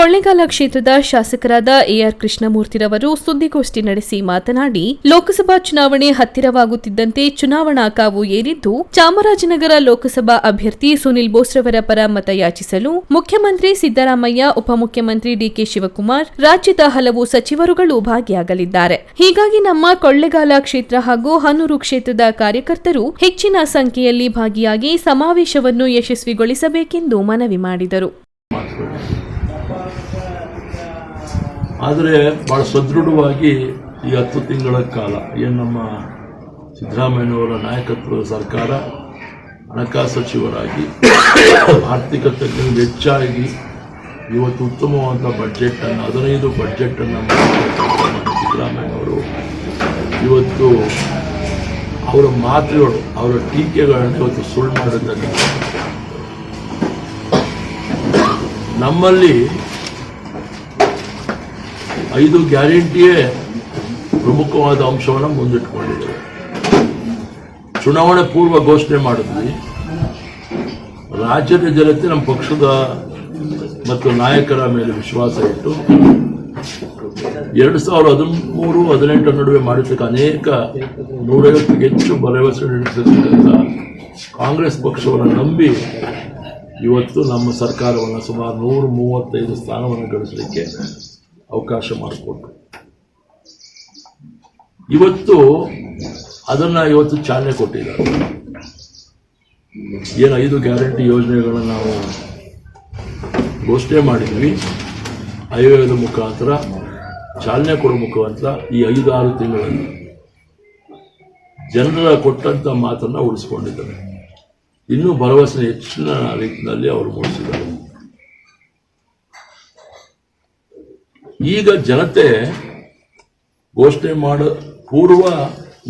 ಕೊಳ್ಳೇಗಾಲ ಕ್ಷೇತ್ರದ ಶಾಸಕರಾದ ಎಆರ್ ಕೃಷ್ಣಮೂರ್ತಿರವರು ಸುದ್ದಿಗೋಷ್ಠಿ ನಡೆಸಿ ಮಾತನಾಡಿ, ಲೋಕಸಭಾ ಚುನಾವಣೆ ಹತ್ತಿರವಾಗುತ್ತಿದ್ದಂತೆ ಚುನಾವಣಾ ಕಾವು ಏರಿದ್ದು, ಚಾಮರಾಜನಗರ ಲೋಕಸಭಾ ಅಭ್ಯರ್ಥಿ ಸುನಿಲ್ ಬೋಸ್ರವರ ಪರ ಮತ ಯಾಚಿಸಲು ಮುಖ್ಯಮಂತ್ರಿ ಸಿದ್ದರಾಮಯ್ಯ, ಉಪಮುಖ್ಯಮಂತ್ರಿ ಡಿಕೆ ಶಿವಕುಮಾರ್, ರಾಜ್ಯದ ಹಲವು ಸಚಿವರುಗಳು ಭಾಗಿಯಾಗಲಿದ್ದಾರೆ. ಹೀಗಾಗಿ ನಮ್ಮ ಕೊಳ್ಳೇಗಾಲ ಕ್ಷೇತ್ರ ಹಾಗೂ ಹನೂರು ಕ್ಷೇತ್ರದ ಕಾರ್ಯಕರ್ತರು ಹೆಚ್ಚಿನ ಸಂಖ್ಯೆಯಲ್ಲಿ ಭಾಗಿಯಾಗಿ ಸಮಾವೇಶವನ್ನು ಯಶಸ್ವಿಗೊಳಿಸಬೇಕೆಂದು ಮನವಿ ಮಾಡಿದರು. ಆದರೆ ಭಾಳ ಸದೃಢವಾಗಿ ಈ ಹತ್ತು ತಿಂಗಳ ಕಾಲ, ಏನು ನಮ್ಮ ಸಿದ್ದರಾಮಯ್ಯನವರ ನಾಯಕತ್ವದ ಸರ್ಕಾರ, ಹಣಕಾಸು ಸಚಿವರಾಗಿ, ಆರ್ಥಿಕ ತಜ್ಞರು ಹೆಚ್ಚಾಗಿ ಇವತ್ತು ಉತ್ತಮವಾದ ಬಡ್ಜೆಟನ್ನು ಹದಿನೈದು ಬಡ್ಜೆಟನ್ನು ಸಿದ್ದರಾಮಯ್ಯನವರು ಇವತ್ತು ಅವರ ಮಾತುಗಳು, ಅವರ ಟೀಕೆಗಳನ್ನು ಇವತ್ತು ಸುಳ್ಳು ಮಾಡಿದ್ದಾರೆ. ನಮ್ಮಲ್ಲಿ ಐದು ಗ್ಯಾರಂಟಿಯೇ ಪ್ರಮುಖವಾದ ಅಂಶವನ್ನು ಮುಂದಿಟ್ಟುಕೊಂಡಿದೆ ಚುನಾವಣೆ ಪೂರ್ವ ಘೋಷಣೆ ಮಾಡಿದ್ವಿ. ರಾಜ್ಯದ ಜನತೆ ನಮ್ಮ ಪಕ್ಷದ ಮತ್ತು ನಾಯಕರ ಮೇಲೆ ವಿಶ್ವಾಸ ಇಟ್ಟು ಎರಡು ಸಾವಿರದ ಹದಿಮೂರು, ಹದಿನೆಂಟರ ನಡುವೆ ಮಾಡಿರ್ತಕ್ಕ ಅನೇಕ ನೂರೈವತ್ತಿಗೆ ಹೆಚ್ಚು ಭರವಸೆ ನೀಡಿರ್ತಕ್ಕಂಥ ಕಾಂಗ್ರೆಸ್ ಪಕ್ಷವನ್ನು ನಂಬಿ ಇವತ್ತು ನಮ್ಮ ಸರ್ಕಾರವನ್ನು ಸುಮಾರು ನೂರ ಮೂವತ್ತೈದು ಸ್ಥಾನವನ್ನು ಗಳಿಸಲಿಕ್ಕೆ ಅವಕಾಶ ಮಾಡಿಕೊಟ್ರು. ಇವತ್ತು ಅದನ್ನ ಇವತ್ತು ಚಾಲನೆ ಕೊಟ್ಟಿದ್ದಾರೆ. ಏನು ಐದು ಗ್ಯಾರಂಟಿ ಯೋಜನೆಗಳನ್ನು ನಾವು ಘೋಷಣೆ ಮಾಡಿದ್ವಿ. ಆಯೋಗದ ಮುಖಾಂತರ ಚಾಲನೆ ಕೊಡೋ ಮುಖಾಂತರ ಈ ಐದಾರು ತಿಂಗಳಲ್ಲಿ ಜನರ ಕೊಟ್ಟಂತ ಮಾತನ್ನ ಉಳಿಸ್ಕೊಂಡಿದ್ದಾರೆ. ಇನ್ನೂ ಭರವಸೆ ಹೆಚ್ಚಿನ ರೀತಿಯಲ್ಲಿ ಅವರು ಮೂಡಿಸಿದ್ದಾರೆ. ಈಗ ಜನತೆ ಘೋಷಣೆ ಮಾಡ ಪೂರ್ವ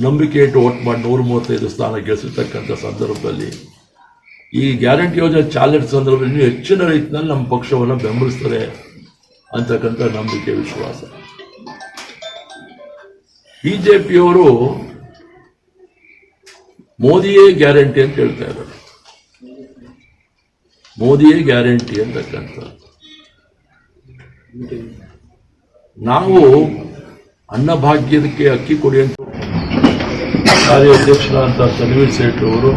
ನಂಬಿಕೆ ಇಟ್ಟು ಓಟ್ ಮಾಡಿ ನೂರ ಮೂವತ್ತೈದು ಸ್ಥಾನ ಗೆಲ್ಲಿಸಿರ್ತಕ್ಕಂಥ ಸಂದರ್ಭದಲ್ಲಿ ಈ ಗ್ಯಾರಂಟಿ ಯೋಜನೆ ಚಾಲನೆ ಸಂದರ್ಭದಲ್ಲಿ ಹೆಚ್ಚಿನ ರೀತಿಯಲ್ಲಿ ನಮ್ಮ ಪಕ್ಷವನ್ನು ಬೆಂಬಲಿಸ್ತಾರೆ ಅಂತಕ್ಕಂಥ ನಂಬಿಕೆ ವಿಶ್ವಾಸ. ಬಿ ಜೆ ಪಿಯವರು ಮೋದಿಯೇ ಗ್ಯಾರಂಟಿ ಅಂತ ಹೇಳ್ತಾ ಇದ್ದಾರೆ. ಮೋದಿಯೇ ಗ್ಯಾರಂಟಿ ಅಂತಕ್ಕಂಥ. ನಾವು ಅನ್ನಭಾಗ್ಯಕ್ಕೆ ಅಕ್ಕಿ ಕೊಡಿ ಅಂತ ಕಾರ್ಯಾಧ್ಯಕ್ಷರಾದಂಥ ತನ್ವೀರ್ ಅವರು